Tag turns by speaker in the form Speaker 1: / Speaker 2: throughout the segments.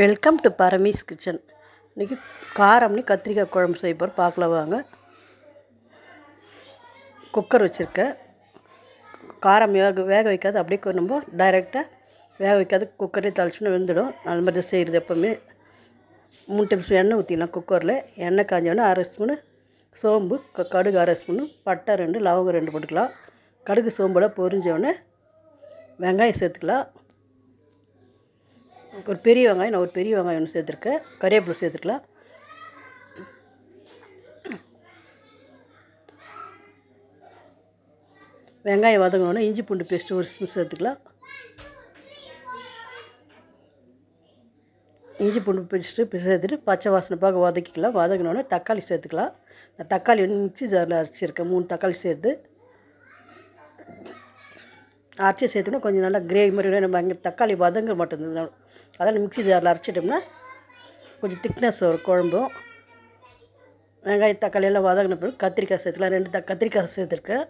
Speaker 1: Welcome to பரமீஸ் kitchen. இன்றைக்கி காரம்னு கத்திரிக்காய் குழம்பு செய்ய போகிற பார்க்கலாம் வாங்க. குக்கர் வச்சுருக்கேன் காரம் வேக வேக வைக்காது அப்படியே நம்ம டைரெக்டாக வேக வைக்காது குக்கர்லேயே தாளிச்சுன்னு வெந்துடும். அது மாதிரி தான் செய்கிறது எப்போவுமே. மூணு டேபிள் எண்ணெய் ஊற்றிக்கலாம் குக்கரில். எண்ணெய் காஞ்சோடனே அரை ஸ்பூனு சோம்பு க கடுகு அரை ஸ்பூனு பட்டை ரெண்டு லவங்கம் ரெண்டு போட்டுக்கலாம். கடுகு சோம்போட பொரிஞ்சோடனே வெங்காயம் சேர்த்துக்கலாம். ஒரு பெரிய வெங்காயம் நான் ஒரு பெரிய வெங்காயம் ஒன்று சேர்த்துருக்கேன். கறிவேப்பிலை சேர்த்துக்கலாம் வெங்காயம் வதங்கினோடனே இஞ்சி பூண்டு பேஸ்ட்டு ஒரு ஸ்பூன் சேர்த்துக்கலாம். இஞ்சி பூண்டு பேஸ்ட்டு சேர்த்துட்டு பச்சை வாசனை பார்க்க வதக்கிக்கலாம். வதங்கினோடனே தக்காளி சேர்த்துக்கலாம். நான் தக்காளி வந்து மிக்சி ஜாரில் அரைச்சிருக்கேன். மூணு தக்காளி சேர்த்து அரைச்சி சேர்த்தோம்னா கொஞ்சம் நல்லா கிரேவி மாதிரி நம்ம அங்கே தக்காளி வதங்க மாட்டேங்குது அதனால் மிக்சி ஜாரில் அரைச்சிட்டோம்னா கொஞ்சம் திக்னஸ் வரும் குழம்பும் வெங்காயம் தக்காளி எல்லாம் வதங்கின பிறகு கத்திரிக்காய் சேர்த்துக்கலாம். ரெண்டு த கத்திரிக்காய் சேர்த்துருக்கேன்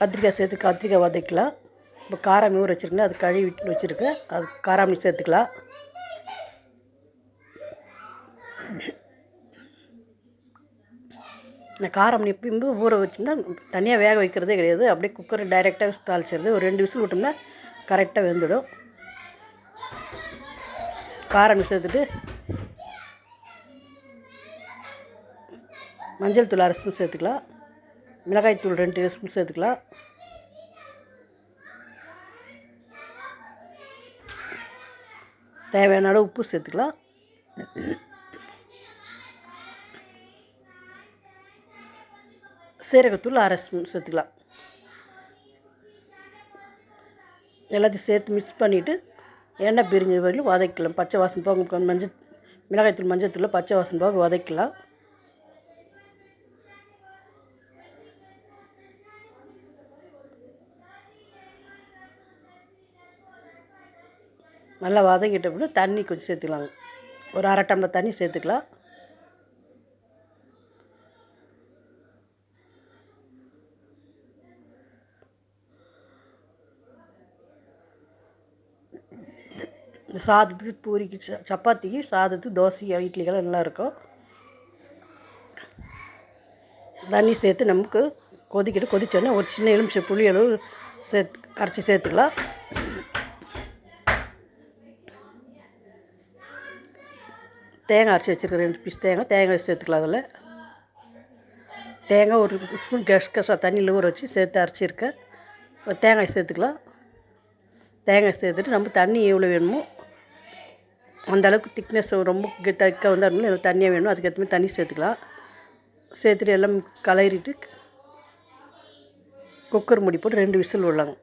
Speaker 1: கத்திரிக்காய் சேர்த்து கத்திரிக்காய் வதக்கலாம் இப்போ காரம் ஊற வச்சுருக்கேன். அது கழுவி விட்டு வச்சுருக்கேன். அது காராமணி சேர்த்துக்கலாம். இந்த காரம் எப்பயும் ஊற வச்சோம்னா தனியாக வேக வைக்கிறதே கிடையாது. அப்படியே குக்கரில் டைரெக்டாக தாளிச்சிருது. ஒரு ரெண்டு விசில் விட்டோம்னா கரெக்டாக வெந்துடும். காரம் சேர்த்துட்டு மஞ்சள் தூள் அரை ஸ்பூன் சேர்த்துக்கலாம். மிளகாய் தூள் ரெண்டு ஸ்பூன் சேர்த்துக்கலாம். தேவையான அளவு உப்பு சேர்த்துக்கலாம். சீரகத்தூள் அரை ஸ்பூன் சேர்த்துக்கலாம். எல்லாத்தையும் சேர்த்து மிக்ஸ் பண்ணிவிட்டு எண்ணெய் பிரிஞ்ச வரையிலும் வதக்கலாம் பச்சை வாசனை போக மஞ்சள் மிளகாய்த்தூள் மஞ்சள் தூள் பச்சை வாசனை போக வதக்கலாம் நல்லா வதங்கிட்ட பிறகு தண்ணி கொஞ்சம் சேர்த்துக்கலாங்க. ஒரு அரை டம்ளர் தண்ணி சேர்த்துக்கலாம். இந்த சாதத்துக்கு பூரிக்கு சப்பாத்திக்கு சாதத்துக்கு தோசைக்கு இட்லிக்கெல்லாம் நல்லா இருக்கும். தண்ணி சேர்த்து நமக்கு கொதிக்கிட்டு கொதிச்சோன்னே ஒரு சின்ன எலுமிச்சை புளி அளவு சேர்த்து கரைச்சி சேர்த்துக்கலாம். தேங்காய் அரைச்சி வச்சுருக்க ரெண்டு பீஸ் தேங்காய் தேங்காய் சேர்த்துக்கலாம் அதில். தேங்காய் ஒரு ஸ்பூன் கசகசா தண்ணியில் ஊற வச்சு சேர்த்து அரைச்சிருக்கேன். தேங்காய் சேர்த்துக்கலாம். தேங்காய் சேர்த்துட்டு நம்ம தண்ணி எவ்வளோ வேணுமோ அந்த அளவுக்கு திக்னஸ் ரொம்ப தைக்க வந்து அது தண்ணியாக வேணும். அதுக்கேற்ற மாதிரி தண்ணி சேர்த்துக்கலாம். சேர்த்துட்டு எல்லாம் கலரிட்டு குக்கர் மூடி போட்டு ரெண்டு விசில் விடலாங்க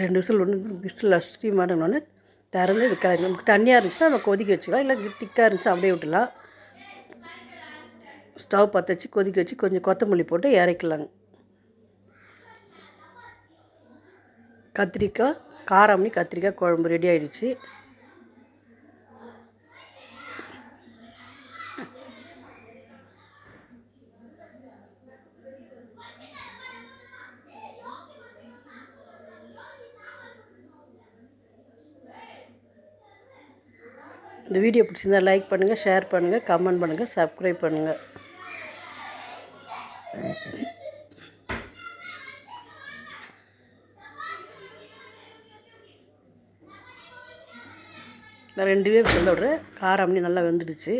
Speaker 1: ரெண்டு விசில் ஒன்று விசில் ஸ்டீம் ஆனோடனே திறந்து இது கிளறி நமக்கு தண்ணியாக இருந்துச்சுன்னா நம்ம கொதிக்க வச்சுக்கலாம். இல்லை திக்காக இருந்துச்சுன்னா அப்படியே விட்டுலாம் ஸ்டவ் பற்ற வச்சு கொதிக்க வச்சு கொஞ்சம் கொத்தமல்லி போட்டு இறக்கலாங்க. கத்திரிக்காய் காரம்னி கத்திரிக்காய் குழம்பு ரெடி ஆகிடுச்சு இந்த வீடியோ பிடிச்சிருந்தால் லைக் பண்ணுங்கள் ஷேர் பண்ணுங்கள் கமெண்ட் பண்ணுங்கள் சப்ஸ்கிரைப் பண்ணுங்கள் நான் ரெண்டு பேர் சொல்ல விட்றேன் காரம் நல்லா வெந்துடுச்சு.